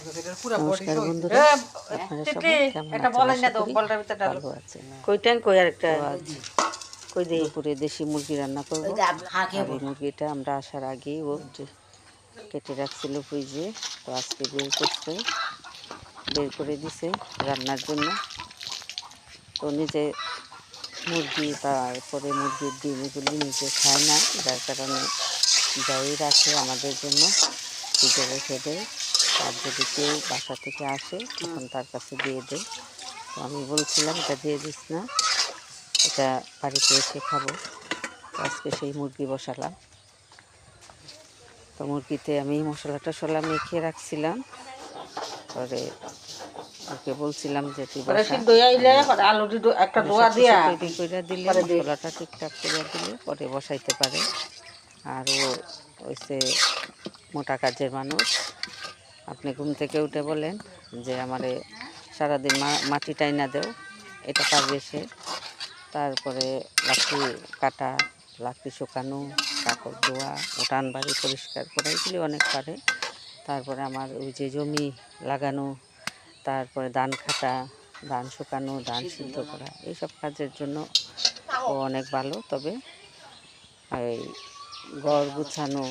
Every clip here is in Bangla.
নমস্কার বন্ধুরা কই দুপুরে দেশি মুরগি রান্না করব। এই মুরগিটা আমরা আসার আগেই ও কেটে রাখছিল ফ্রিজে তো আজকে বের করছে। বের করে দিছে রান্নার জন্য। তো নিজে মুরগি তারপরে মুরগির ডিম এগুলি নিজে খায় না যার কারণে যাই রাখে আমাদের জন্য ফ্রিজে রেখে দেয়। আর যদি কেউ বাসা থেকে আসে তখন তার কাছে দিয়ে দেয় তো আমি বলছিলাম এটা দিয়ে দিস না এটা বাড়িতে এসে খাব। আজকে সেই মুরগি বসালাম। তো মুরগিতে আমি মশলা টশলা মেখে রাখছিলাম। পরে ওকে বলছিলাম যে তুই দি একটা দোয়া দিয়া তৈরি করে দিলে মশলাটা ঠিকঠাক করে দিলে পরে বসাইতে পারে। আর ও হচ্ছে মোটা কাজের মানুষ। আপনি ঘুম থেকে উঠে বলেন যে আমারে সারাদিন মাটি টাইনা দেও, এটা পারবে সে তারপরে লাকড়ি কাটা লাকড়ি শুকানো, কাপড় ধোয়া, উঠান বাড়ি পরিষ্কার করা, এগুলি অনেক পারে। তারপরে আমার ওই যে জমি লাগানো, তারপরে ধান কাটা, ধান শুকানো, ধান সিদ্ধ করা, এইসব কাজের জন্য ও অনেক ভালো। তবে এই ঘর গুছানো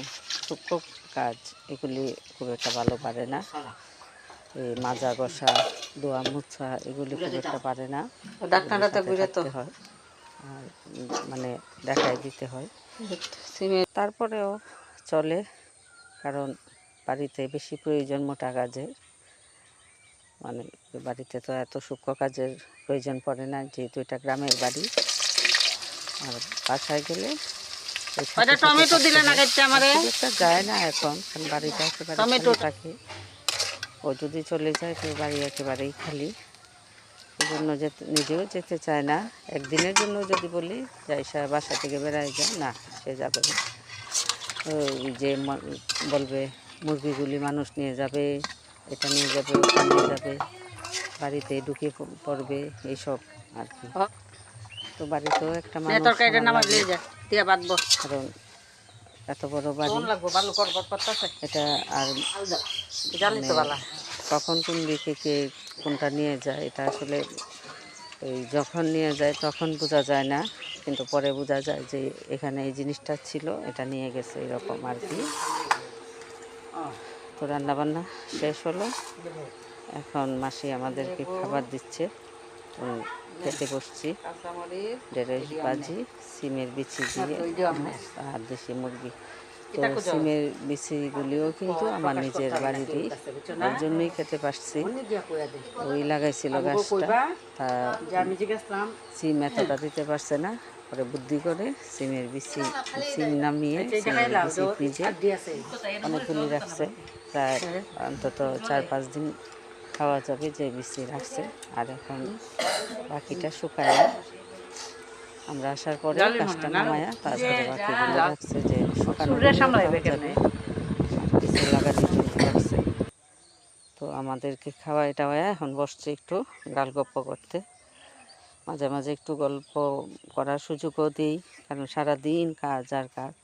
সূক্ষ্ম কাজ এগুলি খুব একটা ভালো পারে না। এই মাজা ঘষা দোয়া মুছা এগুলি খুব একটা পারে না। ডাক্তাররা তো সাথে ঘুরে তো হয়। আর মানে দেখাই দিতে হয়। তারপরেও চলে কারণ বাড়িতে বেশি প্রয়োজন মোটা কাজের মানে বাড়িতে তো এত সূক্ষ্ম কাজের প্রয়োজন পড়ে না যেহেতু এটা গ্রামের বাড়ি। আর বাসায় গেলে ওটা টমেটো দিলে না খাইতে আমারে? যায় না এখন বাড়িটা একেবারে টমেটো- থাকে। ও যদি চলে যায় তো বাড়ি একেবারেই খালি। জন্য যেতে নিজেও যেতে চায় না। একদিনের জন্য যদি বলি যাই বাসা থেকে বেড়ায় যায় না সে যাবে না। ওই যে বলবে মুরগিগুলি মানুষ নিয়ে যাবে এটা নিয়ে যাবে ওটা নিয়ে যাবে বাড়িতে ঢুকে পড়বে এইসব আর কি। তো বাড়িতেও একটা মানুষ তরকারিটা নামাজ লাগে, লিয়ে যা দিয়া বাঁধবো কারণ এত বড় বাড়ি। এটা আর তো কখন কোন দিকে কে কোনটা নিয়ে যায় এটা আসলে এই যখন নিয়ে যায় তখন বোঝা যায় না কিন্তু পরে বোঝা যায় যে এখানে এই জিনিসটা ছিল এটা নিয়ে গেছে এরকম আর কি। তো রান্নাবান্না শেষ হলো। এখন মাসি আমাদেরকে খাবার দিচ্ছে। খেতে বসছি। ঢেঁড়স ভাজি, সিমের বিচি দিয়ে, আর দেশি মুরগি। তো সিমের বিচিগুলিও কিন্তু আমার নিজের বাড়িরই ওই জন্যই খেতে পারছি। ওই লাগাইছিল গাছটা, তা সিম এতটা দিতে পারছে না, পরে বুদ্ধি করে সিমের বিচি, সিম নামিয়ে ফ্রিজে অনেকগুলি রাখছে। প্রায় অন্তত চার পাঁচ দিন খাওয়া যাবে যে বিচি রাখছে। আর এখন বাকিটা শুকায় আমরা আসার পরে গাছটা নামায়া তারপরে বাকিগুলো রাখছে যে শুকানো? কিছু রাখছে। তো আমাদেরকে খাওয়াই টাওয়ায় এখন বসছে একটু গাল গপ্প করতে। মাঝে মাঝে একটু গল্প করার সুযোগও দিই কারণ সারাদিন কাজ আর কাজ।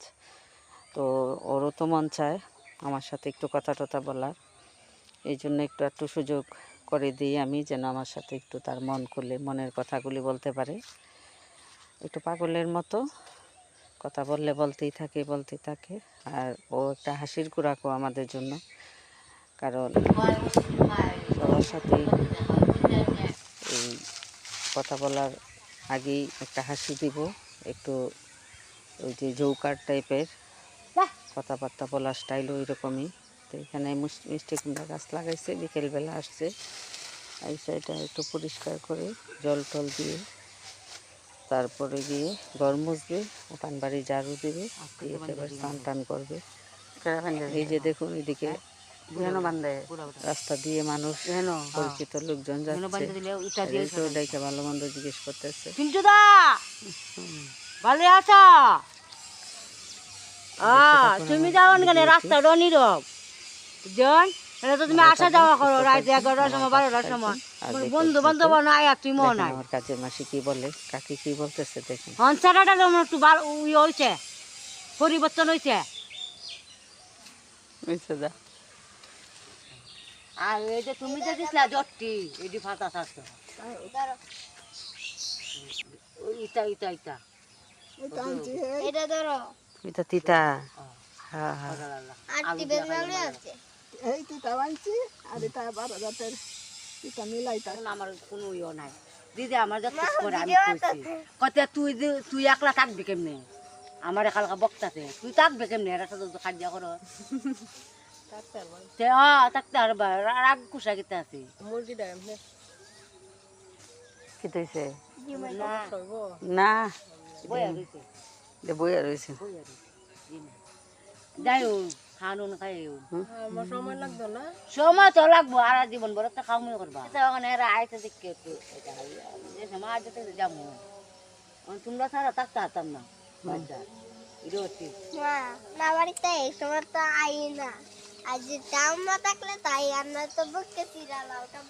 তো ওরও তো মন চায় আমার সাথে একটু কথা টথা বলার। এই জন্য একটু একটু সুযোগ করে দিই আমি যেন আমার সাথে একটু তার মন খুলে মনের কথাগুলি বলতে পারে। একটু পাগলের মতো কথা বললে বলতেই থাকে বলতেই থাকে। আর ও একটা হাসির কুড়াকো আমাদের জন্য। কারণ সবার সাথেই এই কথা বলার আগেই একটা হাসি দিব একটু ওই যে জৌকার টাইপের কথাবার্তা বলার স্টাইল ওই রকমই তো এখানে মিষ্টি কুমড়া গাছ লাগাইছে বিকেলবেলা আসছে। এই সাইডটা একটু পরিষ্কার করে জল টল দিয়ে তারপরে গিয়ে ঘর মুছবে উঠান বাড়ি ঝাড়ু দেবে স্নান টান করবে। এই যে দেখুন এদিকে রাস্তা দিয়ে মানুষ পরিচিত লোকজন যাচ্ছে। ভালো মন্দ জিজ্ঞেস করতেছে। ভালো আছো? তুমি যাও কেন? রাস্তাটা নীরব বুঝছেন এটা তো তুমি আসা যাওয়া করো রাত এগারোটার সময় বারোটার সময়। বন্ধু বান্ধব নাই আর তুমি নাই আমার কাজের মাসি কি বলে কাকি কি বলতেছে দেখুন হনসারাটা যেমন একটু ভালো হয়েছে পরিবর্তন হয়েছে বুঝছে যা। আর এই যে তুমি যে দিছিলা জটটি এটি ফাটা থাকতো। ওই ইটা ইটা ইটা। এটা ধরো। এটা তিতা। হ্যাঁ হ্যাঁ। আর এই তিতা বানছি আর এটা বারো জাতের তিতা মিলাইতা। আমার কোনো ইয়ে নাই। দিদি আমার যত করে আমি কইছি কত তুই যে- তুই একলা থাকবি কেমনে? আমার একালকা বক্তাতে তুই থাকবে কেমনে? এরা তো খাদ্য করো। তে অ থাকতে আর রাগ কুসা কিতে আছে? কি না। না। বইয়া রইছে। এটা বইয়া রয়েছে বইয়া রইছে। যাই হোক। খানুন খাই সময় তো লাগবো আর জীবন বড় তো খাওয়া করবা। ওখানে এরা আইতে দেখে একটু এটা হয়। যে সময় আজ যেতে যাব। তোমরা ছাড়া থাকতে হাতাম না না বাড়িতে এই সময় তো আই না। আজ দাম না থাকলে তাই আমরা তো বুকে চিরালাম ওটা